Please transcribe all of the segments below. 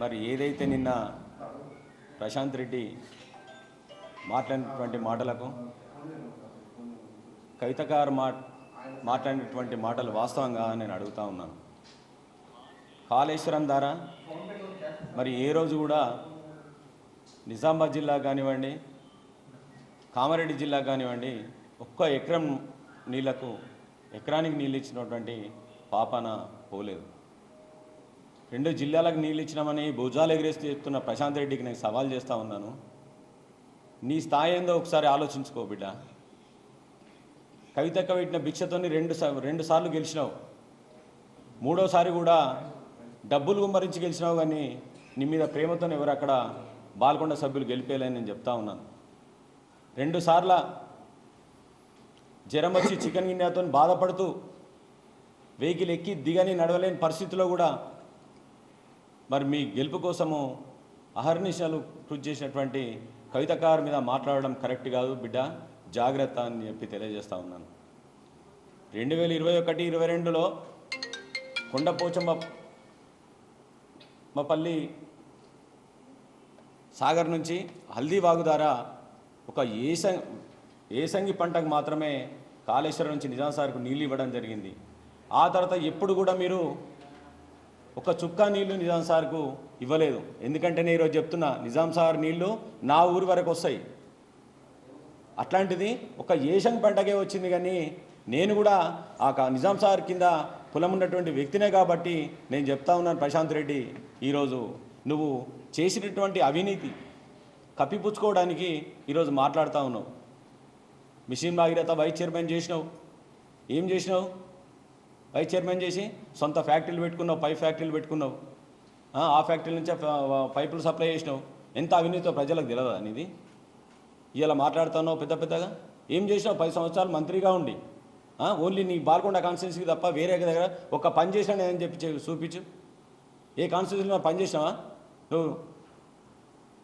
మరి ఏదైతే నిన్న ప్రశాంత్ రెడ్డి మాట్లాడినటువంటి మాటలకు కవితకారు మా మాట్లాడినటువంటి మాటలు వాస్తవంగా నేను అడుగుతా ఉన్నాను. కాళేశ్వరం ద్వారా మరి ఏ రోజు కూడా నిజామాబాద్ జిల్లా కానివ్వండి కామారెడ్డి జిల్లా కానివ్వండి ఒక్క ఎకరం నీళ్ళకు ఎకరానికి నీళ్ళు ఇచ్చినటువంటి పాపన పోలేదు. రెండు జిల్లాలకు నీళ్ళు ఇచ్చినామని భుజాలు ఎగిరేసి చెప్తున్న ప్రశాంత్ రెడ్డికి నేను సవాల్ చేస్తూ ఉన్నాను. నీ స్థాయి ఏందో ఒకసారి ఆలోచించుకో బిడ్డ. కవితక్క పెట్టిన భిక్షతోని రెండు రెండు సార్లు గెలిచినావు. మూడోసారి కూడా డబ్బులు గుమ్మరించి గెలిచినావు కానీ నీ మీద ప్రేమతో ఎవరు అక్కడ బాల్కొండ సభ్యులు గెలిపేయాలని నేను చెప్తా ఉన్నాను. రెండు సార్ల జ్వరం వచ్చి చికెన్ గిన్నెతో బాధపడుతూ వెహికల్ ఎక్కి దిగని నడవలేని పరిస్థితిలో కూడా మరి మీ గెలుపు కోసము అహర్నిశలు కృషి చేసినటువంటి కవితకారు మీద మాట్లాడడం కరెక్ట్ కాదు బిడ్డ. జాగ్రత్త అని చెప్పి తెలియజేస్తా ఉన్నాను. రెండు వేల ఇరవై ఒకటి ఇరవై రెండులో కొండపోచమ్మ మపల్లి సాగర్ నుంచి హల్దీవాగు ద్వారా ఒక ఏస ఏసంగి పంటకు మాత్రమే కాళేశ్వరం నుంచి నిజాం సార్కు నీళ్ళు ఇవ్వడం జరిగింది. ఆ తర్వాత ఎప్పుడు కూడా మీరు ఒక చుక్క నీళ్ళు నిజాం సార్కు ఇవ్వలేదు. ఎందుకంటే నేను ఈరోజు చెప్తున్నా నిజాం సార్ నీళ్ళు నా ఊరి వరకు వస్తాయి. అట్లాంటిది ఒక ఏషియన్ పంటకే వచ్చింది కానీ నేను కూడా ఆ నిజాం సార్ కింద కులం ఉన్నటువంటి వ్యక్తినే కాబట్టి నేను చెప్తా ఉన్నాను ప్రశాంత్ రెడ్డి ఈరోజు నువ్వు చేసినటువంటి అవినీతి కప్పిపుచ్చుకోవడానికి ఈరోజు మాట్లాడుతూ ఉన్నావు. మిషన్ భాగీరథ వైస్ చైర్మన్ చేసినావు. ఏం చేసినావు? వైస్ చైర్మన్ చేసి సొంత ఫ్యాక్టరీలు పెట్టుకున్నావు పైప్ ఫ్యాక్టరీలు పెట్టుకున్నావు. ఆ, ఫ్యాక్టరీ నుంచే పైపులు సప్లై చేసినావు. ఎంత అవినీతితో ప్రజలకు తెలియదా అనేది ఇలా మాట్లాడుతున్నావు పెద్ద పెద్దగా? ఏం చేసినావు? పది సంవత్సరాలు మంత్రిగా ఉండి. ఓన్లీ నీ బాల్కొండ కాన్స్టిట్యున్సీకి తప్ప వేరే దగ్గర ఒక పని చేసినా అని చెప్పి చూపించు. ఏ కాన్స్టిట్యున్సీలో పని చేసినావా? నువ్వు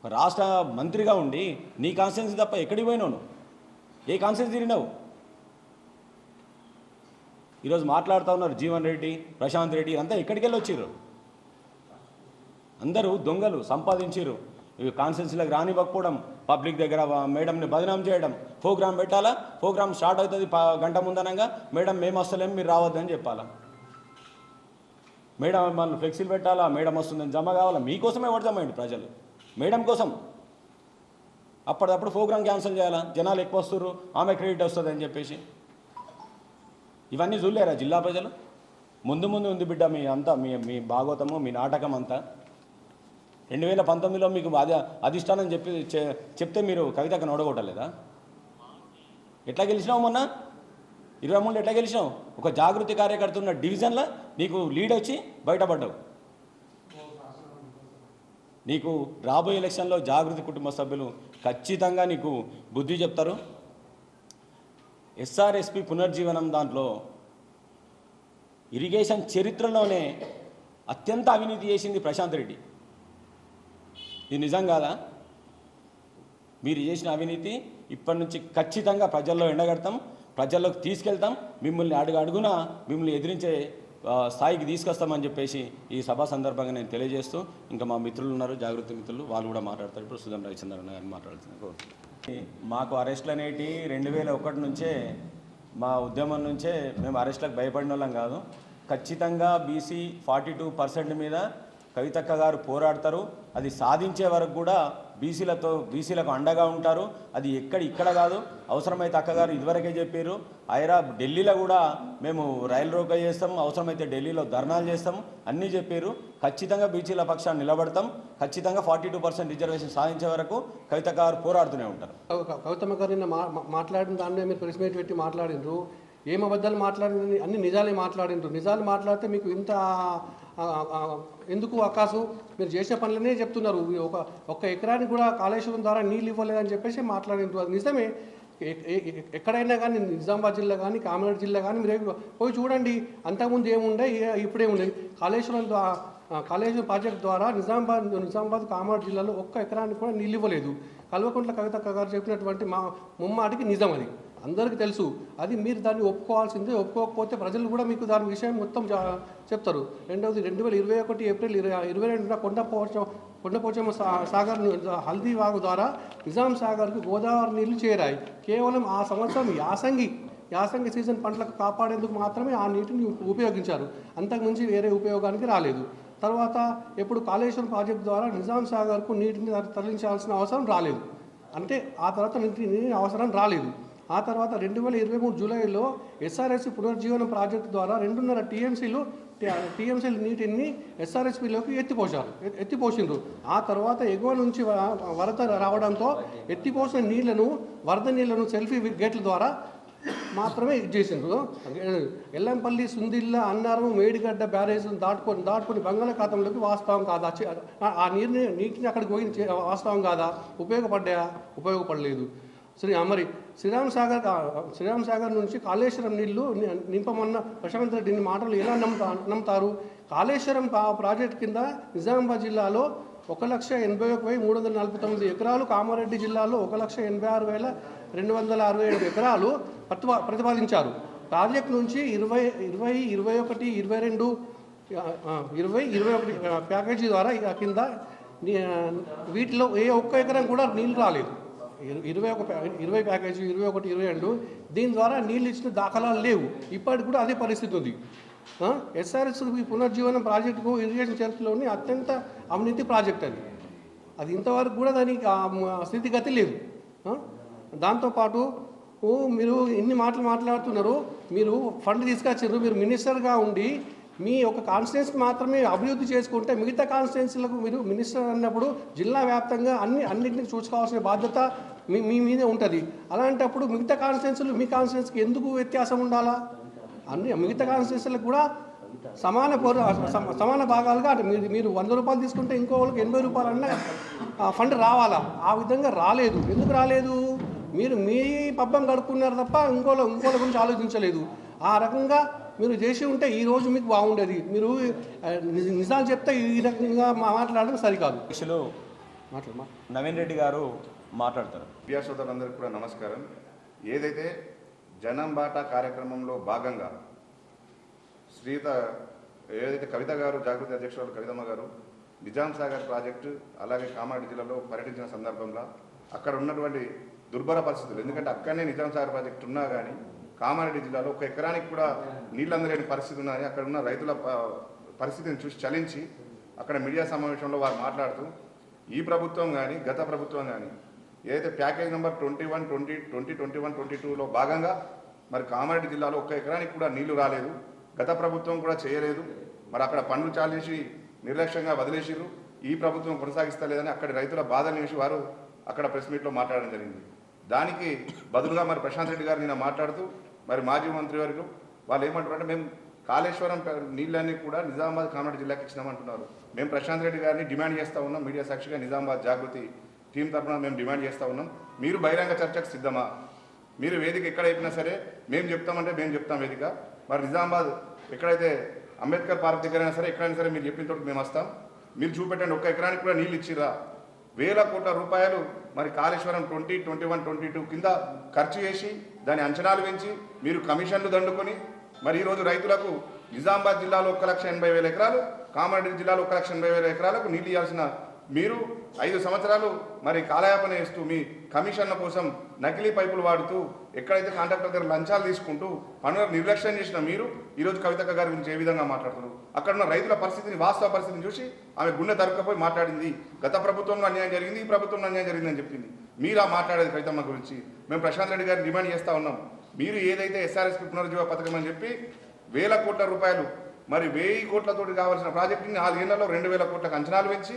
రాష్ట్ర మంత్రిగా ఉండి నీ కాన్స్టిట్యున్సీ తప్ప ఎక్కడికి పోయినావు నువ్వు? ఏ కాన్స్టిట్యున్సీ తిరిగినావు? ఈరోజు మాట్లాడుతూ ఉన్నారు జీవన్ రెడ్డి ప్రశాంత్ రెడ్డి అంతా ఎక్కడికి వెళ్ళి వచ్చిర్రు. అందరూ దొంగలు సంపాదించారు ఇవి కాన్స్టెన్సీలకు రానివ్వకపోవడం పబ్లిక్ దగ్గర మేడంని బదనాం చేయడం. ప్రోగ్రామ్ పెట్టాలా? ప్రోగ్రామ్ స్టార్ట్ అవుతుంది గంట ముందనంగా? మేడం మేము వస్తలేం మీరు రావద్దని చెప్పాలా? మేడం మన ఫ్లెక్సీలు పెట్టాలా? మేడం వస్తుందని జమ కావాలా? మీకోసమే పడతామండి ప్రజలు? మేడం కోసం? అప్పటిదప్పుడు ప్రోగ్రామ్ క్యాన్సిల్ చేయాలా? జనాలు ఎక్కువ వస్తున్నారు ఆమె క్రెడిట్ వస్తుంది అని చెప్పేసి. ఇవన్నీ చూడలేరా జిల్లా ప్రజలు? ముందు ముందు ఉంది బిడ్డ మీ అంతా మీ మీ భాగవతము మీ నాటకం అంతా. రెండు వేల పంతొమ్మిదిలో మీకు అది అధిష్టానం చెప్పి చె- చెప్తే మీరు కవితకు నోడగొట్టలేదా? ఎట్లా గెలిచినావు మొన్న? ఇరవై మూడు ఎట్లా గెలిచినావు? ఒక జాగృతి కార్యకర్త ఉన్న డివిజన్లో నీకు లీడ్ వచ్చి బయటపడ్డావు. నీకు రాబోయే ఎలక్షన్లో జాగృతి కుటుంబ సభ్యులు ఖచ్చితంగా నీకు బుద్ధి చెప్తారు. ఎస్ఆర్ఎస్పి పునర్జీవనం దాంట్లో ఇరిగేషన్ చరిత్రలోనే అత్యంత అవినీతి చేసింది ప్రశాంత్ రెడ్డి. ఇది నిజం కాదా? మీరు చేసిన అవినీతి ఇప్పటి నుంచి ఖచ్చితంగా ప్రజల్లో ఎండగడతాం ప్రజల్లోకి తీసుకెళ్తాం మిమ్మల్ని అడుగు అడుగున మిమ్మల్ని ఎదిరించే స్థాయికి తీసుకొస్తామని చెప్పేసి ఈ సభ సందర్భంగా నేను తెలియజేస్తూ ఇంకా మా మిత్రులు ఉన్నారు జాగృతి మిత్రులు వాళ్ళు కూడా మాట్లాడతారు. ఇప్పుడు సుధం రవిచంద్రన్ గారిని మాట్లాడుతున్నారు. మాకు అరెస్టులు అనేటి రెండు వేల ఒకటి నుంచే మా ఉద్యమం నుంచే మేము అరెస్టులకు భయపడిన వాళ్ళం కాదు. ఖచ్చితంగా బీసీ ఫార్టీ టూ పర్సెంట్ మీద కవితక్క గారు పోరాడతారు. అది సాధించే వరకు కూడా బీసీలతో బీసీలకు అండగా ఉంటారు. అది ఎక్కడ ఇక్కడ కాదు. అవసరమైతే అక్కగారు ఇదివరకే చెప్పారు ఐరా ఢిల్లీలో కూడా మేము రైలు రోక చేస్తాం. అవసరమైతే ఢిల్లీలో ధర్నాలు చేస్తాం. అన్నీ చెప్పారు ఖచ్చితంగా బీసీల పక్షాన్ని నిలబడతాం. ఖచ్చితంగా ఫార్టీ టూ పర్సెంట్ రిజర్వేషన్ సాధించే వరకు కవిత గారు పోరాడుతూనే ఉంటారు. కవితమ్మ గారు నిన్న మా- మాట్లాడిన దాన్ని మీరు ప్రెస్ మీట్ పెట్టి మాట్లాడినారు ఏం అబద్ధాలు మాట్లాడిన అన్ని నిజాలే మాట్లాడినారు నిజాలు మాట్లాడితే మీకు ఇంత ఎందుకు అవకాశం మీరు చేసిన పనులనే చెప్తున్నారు. ఒక ఒక్క ఎకరానికి కూడా కాళేశ్వరం ద్వారా నీళ్ళు ఇవ్వలేదని చెప్పేసి మాట్లాడినారు అది నిజమే. ఎక్కడైనా కానీ నిజామాబాద్ జిల్లా కానీ కామారెడ్డి జిల్లా కానీ మీరు పోయి చూడండి. అంతకుముందు ఏముండే ఇప్పుడే ఉండేది. కాళేశ్వరం ద్వారా కాళేశ్వరం ప్రాజెక్ట్ ద్వారా నిజామాబాద్ నిజామాబాద్ కామారెడ్డి జిల్లాలో ఒక్క ఎకరానికి కూడా నీళ్ళు ఇవ్వలేదు. కల్వకుంట్ల కవిత గారు చెప్పినటువంటి మా ముమ్మాటికి నిజం అది. అందరికీ తెలుసు. అది మీరు దాన్ని ఒప్పుకోవాల్సిందే. ఒప్పుకోకపోతే ప్రజలు కూడా మీకు దాని విషయం మొత్తం చెప్తారు. రెండవది రెండు వేల ఇరవై ఒకటి ఏప్రిల్ ఇరవై ఇరవై రెండున కొండపోచ కొండపోచమ్మ సా- సాగర్ హల్దీ వాగు ద్వారా నిజాం సాగర్కు గోదావరి నీళ్ళు చేరాయి. కేవలం ఆ సంవత్సరం యాసంగి యాసంగి సీజన్ పంటలకు కాపాడేందుకు మాత్రమే ఆ నీటిని ఉపయోగించారు. అంతకుమించి వేరే ఉపయోగానికి రాలేదు. తర్వాత ఎప్పుడు కాళేశ్వరం ప్రాజెక్టు ద్వారా నిజాం సాగర్కు నీటిని తరలించాల్సిన అవసరం రాలేదు. అంటే ఆ తర్వాత నీటిని అవసరం రాలేదు. ఆ తర్వాత రెండు వేల ఇరవై మూడు జూలైలో ఎస్ఆర్ఎస్ పునర్జీవనం ప్రాజెక్టు ద్వారా రెండున్నర టీఎంసీలు టీఎంసీల నీటిని ఎస్ఆర్ఎస్పిలోకి ఎత్తిపోశారు. ఎత్తిపోసిండ్రు. ఆ తర్వాత ఎగువ నుంచి వరద రావడంతో ఎత్తిపోసిన నీళ్ళను వరద నీళ్ళను సెల్ఫీ గేట్ల ద్వారా మాత్రమే ఇది చేసిండ్రు. ఎల్లంపల్లి సుందిల్ల అన్నారం మేడిగడ్డ బ్యారేజ్ దాటుకొని దాటుకొని బంగాళాఖాతంలోకి వాస్తవం కాదా? ఆ- నీరుని నీటిని అక్కడికి పోయి వాస్తవం కాదా? ఉపయోగపడ్డాయా ఉపయోగపడలేదు. శ్రీ మరి శ్రీరామ్ సాగర్ శ్రీరామ్ సాగర్ నుంచి కాళేశ్వరం నీళ్ళు ని- నింపమన్న ప్రశాంత్ రెడ్డిని మాటలు ఎలా నమ్ముతా నమ్ముతారు? కాళేశ్వరం పా- ప్రాజెక్ట్ కింద నిజామాబాద్ జిల్లాలో ఒక లక్ష ఎనభై ఒక వెయ్యి మూడు వందల నలభై తొమ్మిది ఎకరాలు కామారెడ్డి జిల్లాలో ఒక లక్ష ఎనభై ఆరు వేల రెండు వందల అరవై ఏడు ఎకరాలు ప్రతిపా ప్రతిపాదించారు. ప్రాజెక్ట్ నుంచి ఇరవై ఇరవై ఇరవై ఒకటి ఇరవై రెండు ఇరవై ఇరవై ఒకటి ప్యాకేజీ ద్వారా కింద వీటిలో ఏ ఒక్క ఎకరం కూడా నీళ్ళు రాలేదు. ఇరవై ఒక ఇరవై ప్యాకేజీ ఇరవై ఒకటి ఇరవై రెండు దీని ద్వారా నీళ్ళు ఇచ్చిన దాఖలాలు లేవు. ఇప్పటికి కూడా అదే పరిస్థితి ఉంది. ఎస్ఆర్ఎస్ పునర్జీవనం ప్రాజెక్టుకు ఇరిగేషన్ చరిత్రలోని అత్యంత అవినీతి ప్రాజెక్ట్ అది. అది ఇంతవరకు కూడా దానికి స్థితిగతి లేదు. దాంతోపాటు మీరు ఇన్ని మాటలు మాట్లాడుతున్నారు మీరు ఫండ్ తీసుకొచ్చారు మీరు మినిస్టర్గా ఉండి మీ ఒక కాన్స్టిట్యున్సీకి మాత్రమే అభివృద్ధి చేసుకుంటే మిగతా కాన్స్టిట్యున్సీలకు మీరు మినిస్టర్ అన్నప్పుడు జిల్లా వ్యాప్తంగా అన్ని అన్నింటినీ చూసుకోవాల్సిన బాధ్యత మీ మీ మీదే ఉంటుంది. అలాంటప్పుడు మిగతా కాన్స్టిట్యున్సీలు మీ కాన్స్టిట్యున్సీకి ఎందుకు వ్యత్యాసం ఉండాలా? అన్ని మిగతా కాన్స్టిట్యున్సీలకు కూడా సమాన పౌర సమాన భాగాలుగా అంటే మీరు మీరు వంద రూపాయలు తీసుకుంటే ఇంకో వాళ్ళకి ఎనభై రూపాయలు అన్న ఫండ్ రావాలా? ఆ విధంగా రాలేదు. ఎందుకు రాలేదు? మీరు మీ పబ్బం గడుపుకున్నారు తప్ప ఇంకోళ్ళ ఇంకోళ్ళ గురించి ఆలోచించలేదు. ఆ రకంగా మీరు చేసి ఉంటే ఈ రోజు మీకు బాగుండేది. మీరు నిజాలు చెప్తే ఈ రకంగా మా- మాట్లాడడం సరికాదు. నవీన్ రెడ్డి గారు మాట్లాడతారు. మీడియా సోదరులందరికీ కూడా నమస్కారం. ఏదైతే జనం బాట కార్యక్రమంలో భాగంగా శ్రీత ఏదైతే కవిత గారు జాగృతి అధ్యక్షురాలు కవితమ్మ గారు నిజాం సాగర్ ప్రాజెక్టు అలాగే కామారెడ్డి జిల్లాలో పర్యటించిన సందర్భంలో అక్కడ ఉన్నటువంటి దుర్భర పరిస్థితులు. ఎందుకంటే అక్కడనే నిజాం సాగర్ ప్రాజెక్టు ఉన్నా కానీ కామారెడ్డి జిల్లాలో ఒక ఎకరానికి కూడా నీళ్ళు అందలేని పరిస్థితి ఉన్నది. అక్కడ ఉన్న రైతుల పరిస్థితిని చూసి చలించి అక్కడ మీడియా సమావేశంలో వారు మాట్లాడుతూ ఈ ప్రభుత్వం కానీ గత ప్రభుత్వం కానీ ఏదైతే package number twenty one twenty twenty twenty one twenty టూలో భాగంగా మరి కామారెడ్డి జిల్లాలో ఒక్క ఎకరానికి కూడా నీళ్ళు రాలేదు. గత ప్రభుత్వం కూడా చేయలేదు. మరి అక్కడ పనులు చాలేసి నిర్లక్ష్యంగా వదిలేసిరు ఈ ప్రభుత్వం కొనసాగిస్తలేదని అక్కడ రైతుల బాధలు చేసి వారు అక్కడ ప్రెస్ మీట్లో మాట్లాడడం జరిగింది. దానికి బదులుగా మరి ప్రశాంత్ రెడ్డి గారు నిన్న మాట్లాడుతూ మరి మాజీ మంత్రి వర్గం వాళ్ళు ఏమంటారంటే మేము కాళేశ్వరం నీళ్ళన్నీ కూడా నిజామాబాద్ కామారెడ్డి జిల్లాకి ఇచ్చినామంటున్నారు. మేము ప్రశాంత్ రెడ్డి గారిని డిమాండ్ చేస్తూ ఉన్నాం. మీడియా సాక్షిగా నిజామాబాద్ జాగృతి టీం తరఫున మేము డిమాండ్ చేస్తూ ఉన్నాం. మీరు బహిరంగ చర్చకు సిద్ధమా? మీరు వేదిక ఎక్కడ అయిపోయినా సరే మేము చెప్తామంటే మేము చెప్తాం వేదిక. మరి నిజామాబాద్ ఎక్కడైతే అంబేద్కర్ పార్క్ దగ్గరైనా సరే ఎక్కడైనా సరే మీరు చెప్పిన తోటి మేము వస్తాం. మీరు చూపెట్టండి ఒక్క ఎకరానికి కూడా నీళ్ళు ఇచ్చిరా వేల కోట్ల రూపాయలు మరి Kaleshwaram twenty twenty one twenty two కింద ఖర్చు చేసి దాని అంచనాలు పెంచి మీరు కమిషన్లు దండుకొని మరి ఈరోజు రైతులకు నిజామాబాద్ జిల్లాలో ఒక లక్ష ఎనభై వేల ఎకరాలు కామారెడ్డి జిల్లాలో ఒక లక్ష ఎనభై వేల ఎకరాలకు నీళ్ళు ఇవ్వాల్సిన మీరు ఐదు సంవత్సరాలు మరి కాలయాపన చేస్తూ మీ కమిషన్ల కోసం నకిలీ పైపులు వాడుతూ ఎక్కడైతే కాంట్రాక్టర్ దగ్గర లంచాలు తీసుకుంటూ పనులకు నిర్లక్ష్యం చేసిన మీరు ఈరోజు కవితక్క గారి గురించి ఏ విధంగా మాట్లాడుతున్నారు? అక్కడ ఉన్న రైతుల పరిస్థితిని వాస్తవ పరిస్థితిని చూసి ఆమె గుండె తరుక్కపోయి మాట్లాడింది. గత ప్రభుత్వంలో అన్యాయం జరిగింది ఈ ప్రభుత్వంలో అన్యాయం జరిగిందని చెప్పింది. మీరా మాట్లాడేది కవితమ్మ గురించి. మేము ప్రశాంత్ రెడ్డి గారిని డిమాండ్ చేస్తా ఉన్నాం. మీరు ఏదైతే ఎస్ఆర్ఎస్పి పునరుజ్జీవ పథకం అని చెప్పి వేల కోట్ల రూపాయలు మరి వెయ్యి కోట్లతోటి కావాల్సిన ప్రాజెక్టుని నాలుగేళ్ళలో రెండు వేల కోట్లకు అంచనాలు పెంచి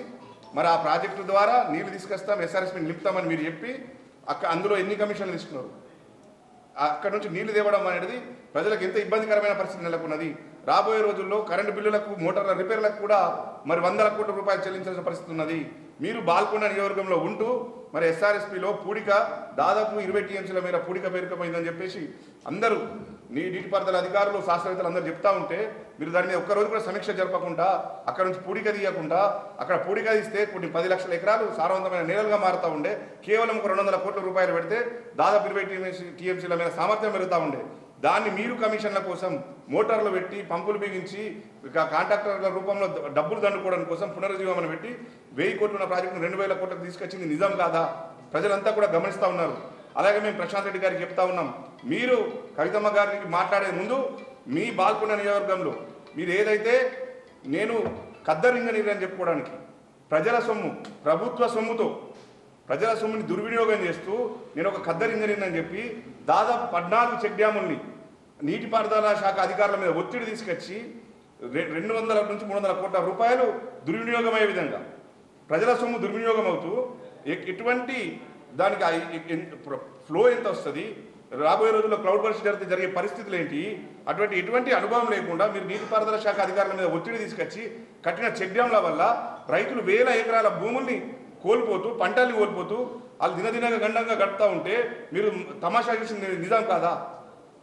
మరి ఆ ప్రాజెక్టు ద్వారా నీళ్ళు తీసుకొస్తాం ఎస్ఆర్ఎస్పి నిలుపుతామని మీరు చెప్పి అక్కడ అందులో ఎన్ని కమిషన్లు తీసుకున్నారు? అక్కడ నుంచి నీళ్ళు తేవడం అనేది ప్రజలకు ఎంత ఇబ్బందికరమైన పరిస్థితి నెలకొన్నది? రాబోయే రోజుల్లో కరెంటు బిల్లులకు మోటార్ల రిపేర్లకు కూడా మరి వందల కోట్ల రూపాయలు చెల్లించాల్సిన పరిస్థితి ఉన్నది. మీరు బాల్కొండ నియోజకవర్గంలో ఉంటూ మరి ఎస్ఆర్ఎస్పిలో పూడిక దాదాపు ఇరవై టీఎంసీల మేర పూడిక పేరుకపోయిందని చెప్పేసి అందరూ నీ నీటిపారుదల అధికారులు శాస్త్రవేత్తలు అందరూ చెప్తా ఉంటే మీరు దాని మీద ఒక్కరోజు కూడా సమీక్ష జరపకుండా అక్కడ నుంచి పూడిక తీయకుండా అక్కడ పూడిక తీస్తే కొన్ని పది లక్షల ఎకరాలు సారవంతమైన నేలలుగా మారుతూ ఉండే కేవలం ఒక రెండు వందల కోట్ల రూపాయలు పెడితే దాదాపు ఇరవై టీఎంసీ టీఎంసీల మీద సామర్థ్యం పెరుగుతూ ఉండే. దాన్ని మీరు కమిషన్ల కోసం మోటార్లు పెట్టి పంపులు బిగించి కాంట్రాక్టర్ల రూపంలో డబ్బులు దండుకోవడం కోసం పునరుజ్జీవనం పెట్టి వెయ్యి కోట్లున్న ప్రాజెక్టును రెండు వేల కోట్లకు తీసుకొచ్చింది నిజం కాదా? ప్రజలంతా కూడా గమనిస్తూ ఉన్నారు. అలాగే మేము ప్రశాంత్ రెడ్డి గారికి చెప్తా ఉన్నాం. మీరు కవితమ్మ గారికి మాట్లాడే ముందు మీ బాల్కొండ నియోజకవర్గంలో మీరు ఏదైతే నేను కద్దరింగనీరు అని చెప్పుకోవడానికి ప్రజల సొమ్ము ప్రభుత్వ సొమ్ముతో ప్రజల సొమ్ముని దుర్వినియోగం చేస్తూ నేను ఒక ఖద్దరు ఇంజనీర్ అని చెప్పి దాదాపు పద్నాలుగు చెక్ డ్యాముల్ని నీటిపారుదల శాఖ అధికారుల మీద ఒత్తిడి తీసుకొచ్చి రె- రెండు వందల నుంచి మూడు వందల కోట్ల రూపాయలు దుర్వినియోగం అయ్యే విధంగా ప్రజల సొమ్ము దుర్వినియోగం అవుతూ ఎటువంటి దానికి ఫ్లో ఎంత వస్తుంది? రాబోయే రోజుల్లో క్లౌడ్ బర్స్ట్ జరిగితే జరిగే పరిస్థితులు ఏంటి? అటువంటి ఎటువంటి అనుభవం లేకుండా మీరు నీటిపారుదల శాఖ అధికారుల మీద ఒత్తిడి తీసుకొచ్చి కట్టిన చెక్ డ్యాంల వల్ల రైతులు వేల ఎకరాల భూముల్ని కోల్పోతూ పంటల్ని కోల్పోతూ వాళ్ళు దినదినంగా గండంగా గడుపుతూ ఉంటే మీరు తమాషా చేసింది నిజం కాదా?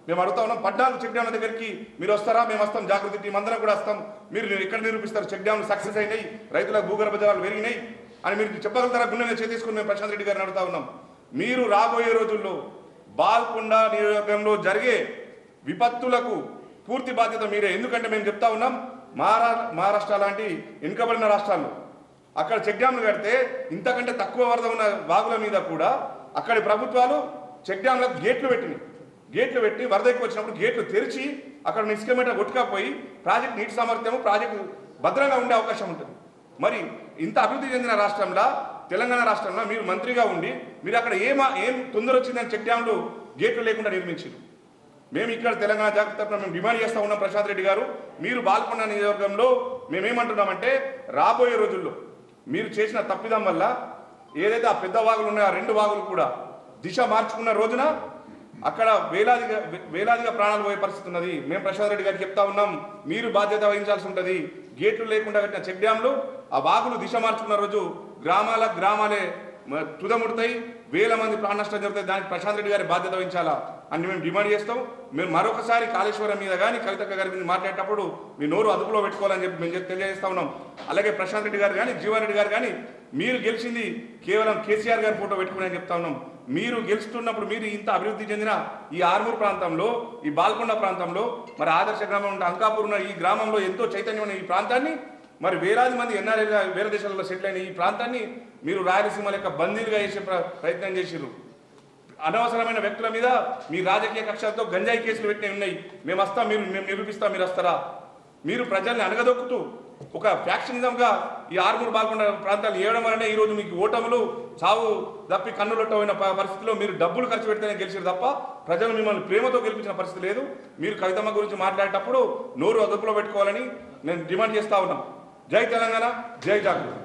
మేము అడుగుతా ఉన్నాం పద్నాలుగు చెక్ డ్యామ్ల దగ్గరికి మీరు వస్తారా? మేము వస్తాం జాగృతి టీం అందరం కూడా వస్తాం. మీరు ఎక్కడ నిరూపిస్తారు? చెక్ డ్యామ్లు సక్సెస్ అయినాయి రైతులకు భూగర్భ జలాలు పెరిగినాయి అని మీరు చెప్పగలుగుతారా? గుండె మీద చేతేసుకుని మేము ప్రశాంత్ రెడ్డి గారిని అడుగుతా ఉన్నాం. మీరు రాబోయే రోజుల్లో బాల్కొండ నియోజకవర్గంలో జరిగే విపత్తులకు పూర్తి బాధ్యత మీరే. ఎందుకంటే మేము చెప్తా ఉన్నాం మహారా మహారాష్ట్ర లాంటి వెనుకబడిన రాష్ట్రాల్లో అక్కడ చెక్ డ్యామ్లు కడితే ఇంతకంటే తక్కువ వరద ఉన్న వాగుల మీద కూడా అక్కడి ప్రభుత్వాలు చెక్ డ్యాంలకు గేట్లు పెట్టినాయి. గేట్లు పెట్టి వరద ఎక్కువ వచ్చినప్పుడు గేట్లు తెరిచి అక్కడ ఇసుక కొట్టుకపోయి ప్రాజెక్ట్ నీటి సామర్థ్యము ప్రాజెక్టు భద్రంగా ఉండే అవకాశం ఉంటుంది. మరి ఇంత అభివృద్ధి చెందిన రాష్ట్రంలో తెలంగాణ రాష్ట్రంలో మీరు మంత్రిగా ఉండి మీరు అక్కడ ఏం ఏం తొందర వచ్చిందని చెక్ డ్యామ్లు గేట్లు లేకుండా నిర్మించారు మేము ఇక్కడ తెలంగాణ జాగ్రత్త మేము డిమాండ్ చేస్తా ఉన్నాం ప్రశాంత్ రెడ్డి గారు. మీరు బాల్కొండ నియోజకవర్గంలో మేమేమంటున్నామంటే రాబోయే రోజుల్లో మీరు చేసిన తప్పిదం వల్ల ఏదైతే ఆ పెద్ద వాగులు ఉన్నాయో ఆ రెండు వాగులు కూడా దిశ మార్చుకున్న రోజున అక్కడ వేలాదిగా వేలాదిగా ప్రాణాలు పోయే పరిస్థితి ఉన్నది. మేము ప్రశాంత్ రెడ్డి గారికి చెప్తా ఉన్నాం మీరు బాధ్యత వహించాల్సి ఉంటుంది. గేట్లు లేకుండా కట్టిన చెక్ డ్యాంలు ఆ వాగులు దిశ మార్చుకున్న రోజు గ్రామాల గ్రామాలే తుదముడతాయి. వేల మంది ప్రాణ నష్టం జరుగుతాయి. దానికి ప్రశాంత్ రెడ్డి గారి బాధ్యత వహించాలా? అని మేము డిమాండ్ చేస్తాం. మేము మరొకసారి కాళేశ్వరం మీద కానీ కవితక్క గారి మీద మాట్లాడేటప్పుడు మీ నోరు అదుపులో పెట్టుకోవాలని చెప్పి మేము తెలియజేస్తా ఉన్నాం. అలాగే ప్రశాంత్ రెడ్డి గారు కానీ జీవన్ రెడ్డి గారు కానీ మీరు గెలిచింది కేవలం కేసీఆర్ గారి ఫోటో పెట్టుకుని అని చెప్తా ఉన్నాం. మీరు గెలుస్తున్నప్పుడు మీరు ఇంత అభివృద్ధి చెందిన ఈ ఆర్మూర్ ప్రాంతంలో ఈ బాల్కొండ ప్రాంతంలో మరి ఆదర్శ గ్రామం ఉన్న అంకాపూర్ ఉన్న ఈ గ్రామంలో ఎంతో చైతన్యమైన ఈ ప్రాంతాన్ని మరి వేలాది మంది ఎన్ఆర్ఐగా వేరే దేశాలలో సెటిల్ అయిన ఈ ప్రాంతాన్ని మీరు రాయలసీమ లెక్క బందీలుగా చేసే ప్ర- ప్రయత్నం చేసిర్రు. అనవసరమైన వ్యక్తుల మీద మీ రాజకీయ కక్షలతో గంజాయి కేసులు పెట్టినవి ఉన్నాయి. మేము వస్తాం మీరు మేము నిరూపిస్తాం మీరు వస్తారా? మీరు ప్రజల్ని అనగదొక్కుతూ ఒక ఫ్యాక్షనిజంగా ఈ ఆరుగురు బాగుండ ప్రాంతాలు ఏవడం వలనే ఈరోజు మీకు ఓటములు చావు తప్పి కన్నులొట్టమైన పరిస్థితిలో మీరు డబ్బులు ఖర్చు పెడితేనే గెలిచారు తప్ప ప్రజలు మిమ్మల్ని ప్రేమతో గెలిపించిన పరిస్థితి లేదు. మీరు కవితమ్మ గురించి మాట్లాడేటప్పుడు నోరు అదుపులో పెట్టుకోవాలని నేను డిమాండ్ చేస్తా ఉన్నాం. జై తెలంగాణ జై జాగృతి.